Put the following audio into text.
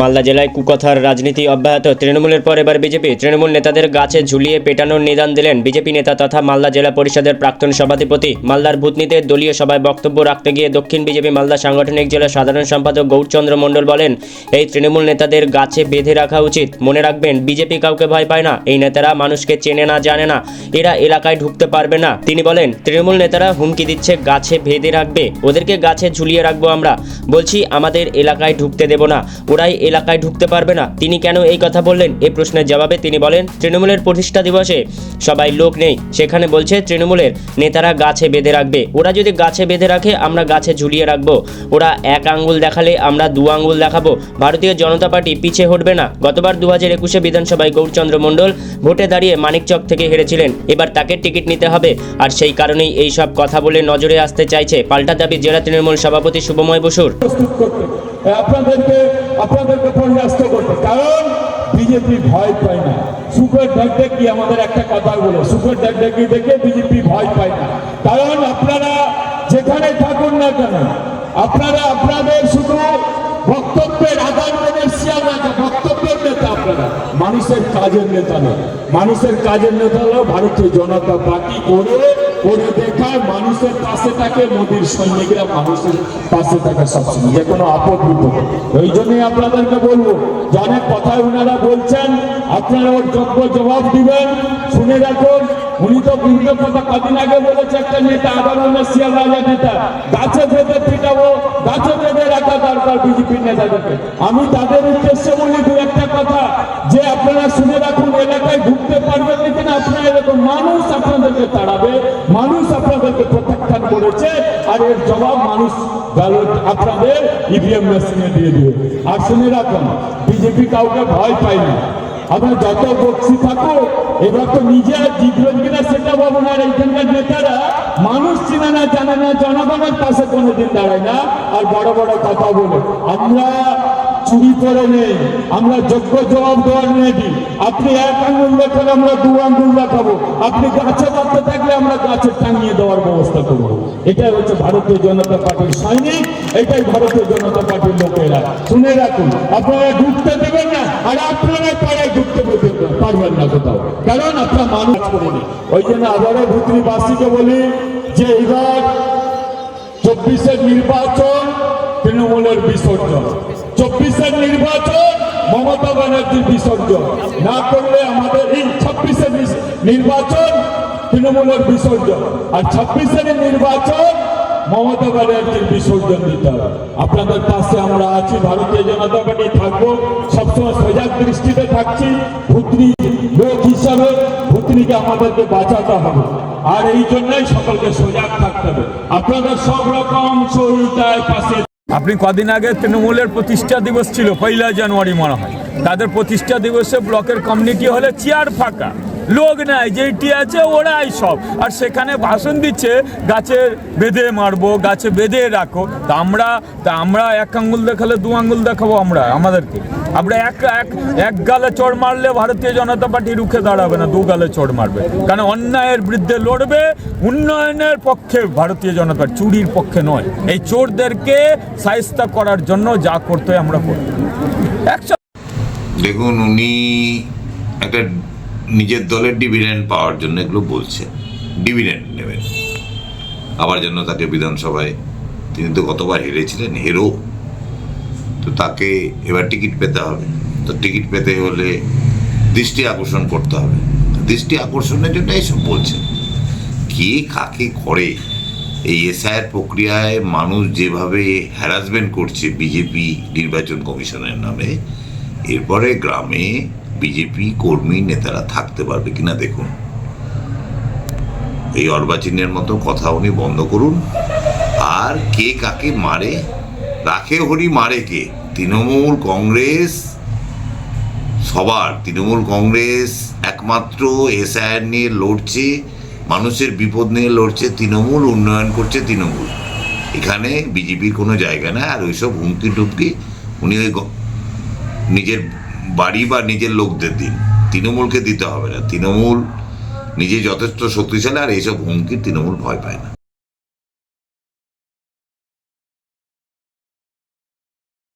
মালদা জেলায় কুকথার রাজনীতি অব্যাহত। তৃণমূলের পর এবার বিজেপি। তৃণমূল নেতাদের গাছে ঝুলিয়ে পেটানোর নিদান দিলেন বিজেপি নেতা তথা মালদা জেলা পরিষদের প্রাক্তন সভাধিপতি। মালদার ভূতনিতে দলীয় সভায় বক্তব্য রাখতে গিয়ে দক্ষিণ বিজেপি মালদা সাংগঠনিক জেলা সাধারণ সম্পাদক গৌরচন্দ্র মণ্ডল বলেন, এই তৃণমূল নেতাদের গাছে বেঁধে রাখা উচিত। মনে রাখবেন, বিজেপি কাউকে ভয় পায় না। এই নেতারা মানুষকে চেনে না, জানে না। এরা এলাকায় ঢুকতে পারবে না। তিনি বলেন, তৃণমূল নেতারা হুমকি দিচ্ছে, গাছে বেঁধে রাখবে। ওদেরকে গাছে ঝুলিয়ে রাখব আমরা। বলছি, আমাদের এলাকায় ঢুকতে দেব না। ওরাই এলাকায় ঢুকতে পারবে না। তিনি কেন এই কথা বললেন? এই প্রশ্নের জবাবে তিনি বলেন, তৃণমূলের প্রতিষ্ঠা দিবসে সবাই লোক নেই। সেখানে বলছে, তৃণমূলের নেতারা গাছে বেঁধে রাখবে। ওরা যদি গাছে বেঁধে রাখে, আমরা গাছে ঝুলিয়ে রাখব। ওরা এক আঙ্গুল দেখালে আমরা দু আঙ্গুল দেখাবো। ভারতীয় জনতা পার্টি পিছে হটবে না। গতবার দু হাজার একুশে বিধানসভায় গৌরচন্দ্র মণ্ডল ভোটে দাঁড়িয়ে মানিকচক থেকে হেরেছিলেন। এবার তাকে টিকিট নিতে হবে। আর সেই কারণেই এই সব কথা বলে নজরে আসতে চাইছে পাল্টা দাবি জেলা তৃণমূল সভাপতি শুভময় বসুর। আপনাদেরকে আপনাদেরকে পরিহাস্ত করতে। কারণ বিজেপি ভয় পায় না। সুখের ডাকডাকি আমাদের একটা কথা বলে, সুখের ডাকডাকি দেখে বিজেপি ভয় পায় না। কারণ আপনারা যেখানে থাকুন না কেন, আপনারা, আপনাদের শুধু বক্তব্যের আদান কমার্শিয়াল নেতা বক্তব্যের নেতা আপনারা। মানুষের কাজের নেতা নয়। মানুষের কাজের নেতা হলো ভারতীয় জনতা পার্টি করে করে দেখায় মানুষের পাশে থাকে মোদীর সৈনিকরা, মানুষের পাশে থাকে সবসময়, যে কোনো আপদ বিপদে। ওই জন্যই আপনাদেরকে বলব, যে অনেক কথাই ওনারা বলছেন, আপনারা ওর যোগ্য জবাব দিবেন। শুনে রাখুন, উনি তো বিভিন্ন কথা কদিন আগে বলেছে, একটা নেতা আগামী শিয়াল রাজা নেতা। গাছে বেঁধে পিটাবো, গাছে বেঁধে রাখা দরকার বিজেপির নেতাদেরকে। আমি তাদের উদ্দেশ্যে বলি দু একটা কথা, যে আপনারা শুনে রাখুন, এলাকায় ঢুকতে পারবেন না কিনা আপনারা এরকম মানুষ আপনাদেরকে তাড়াবে। করেছে, আর এর জবাব মানুষ আপনাদের ইভিএম মেশিনে দিয়ে দিবে। আর শুনে রাখুন বিজেপি কাউকে ভয় পায় না। আপনার যত বক্সি থাকো এবার তো নিজে জিতবেন কিনা সেটা বলব না এইখানকার নেতারা, মানুষ চিনে না, জানে না, জনগণের পাশে কোনোদিন দাঁড়ায় না। আর বড় বড় কথা বলে, আমরা চুরি করে নেই, আমরা যোগ্য জবাব দেওয়ার রেডি আপনি এক আঙ্গুল দেখালে আমরা দু আঙ্গুল দেখাবো আপনি গাছে বাঁধতে থাকলে আমরা গাছে দেওয়ার ব্যবস্থা করব এটাই হচ্ছে ভারতীয় জনতা পার্টির সৈনিক, এটাই ভারতীয় জনতা পার্টির লোকেরা। শুনে রাখুন, আপনারা ঢুকতে দেবেন না, আর আপনারা পাড়ায় ঢুকতে পারবেন না কোথাও। কারণ আপনারা মানুষ করেনি ওই জন্য আবারও ভুতরিবাসীকে বলি যে এবার চব্বিশের নির্বাচন তৃণমূলের বিসর্জন। চব্বিশের নির্বাচন মমতা ব্যানার্জির বিসর্জন। না করলে আমাদের এই ছাব্বিশের নির্বাচন তৃণমূলের বিসর্জন। আর ছাব্বিশের নির্বাচন মমতা ব্যানার্জির বিসর্জন দিতে হবে। আপনাদের পাশে আমরা আছি, ভারতীয় জনতা পার্টি থাকব, সবসময় সজাগ দৃষ্টিতে থাকছি। ভুতনি লোক হিসাবে ভুতনিকে আমাদেরকে বাঁচাতে হবে। আর এই জন্যই সকলকে সজাগ থাকতে হবে। আপনাদের সব রকম সহযোগিতায় পাশে আপনি কদিন আগে তৃণমূলের প্রতিষ্ঠা দিবস ছিল, পয়লা জানুয়ারি মনে হয়। তাদের প্রতিষ্ঠা দিবসে ব্লকের কমিউনিটি হলে চেয়ার ফাঁকা। লোক নাই যেটি আছে ওরাই সব। আর সেখানে ভাষণ দিচ্ছে গাছের বেঁধে মারবো, গাছে বেঁধে রাখো। তা আমরা তা আমরা এক আঙ্গুল দেখালে দু আঙ্গুল দেখাবো আমরা, আমাদেরকে। আমরা এক এক এক গালে চড় মারলে ভারতীয় জনতা পার্টি রুখে দাঁড়াবে না, দু গালে চড় মারবে। কারণ অন্যায়ের বিরুদ্ধে লড়বে, উন্নয়নের পক্ষে ভারতীয় জনতা চুরির পক্ষে নয়। এই চোরদেরকে সাহিস্তা করার জন্য যা করতে আমরা করব দেখুন, উনি একটা নিজের দলের ডিভিডেন্ড পাওয়ার জন্য এগুলো বলছে। ডিভিডেন্ড নেবেন। আবার জন্য তাকে বিধানসভায়, তিনি তো গতবার হেরেছিলেন, হেরো। তো তাকে এবার টিকিট পেতে হবে। তো টিকিট পেতে হলে দৃষ্টি আকর্ষণ করতে হবে। দৃষ্টি আকর্ষণের জন্য এইসব বলছেন কে কাকে করে? এই এসআইয়ের প্রক্রিয়ায় মানুষ যেভাবে হ্যারাসমেন্ট করছে, বিজেপি নির্বাচন কমিশনের নামে, এরপরে গ্রামে বিজেপি কর্মী নেতারা থাকতে পারবে কিনা দেখুন। এই অর্বাচীনের মতো কথা উনি বন্ধ করুন। আর কে কাকে মারে, রাখে হরি মারে কে? তৃণমূল কংগ্রেস, সবার। তৃণমূল কংগ্রেস একমাত্র এসআইআর নিয়ে লড়ছে, মানুষের বিপদ নিয়ে লড়ছে, তৃণমূল, উন্নয়ন করছে তৃণমূল। এখানে বিজেপির কোনো জায়গা নাই, আর ওইসব হুমকি টুমকি উনি ওই নিজের বাড়ি বা নিজের লোকদের দিন। তৃণমূলকে দিতে হবে না। তৃণমূল নিজে যথেষ্ট শক্তিশালী আর এইসব হুমকি তৃণমূল ভয় পায় না।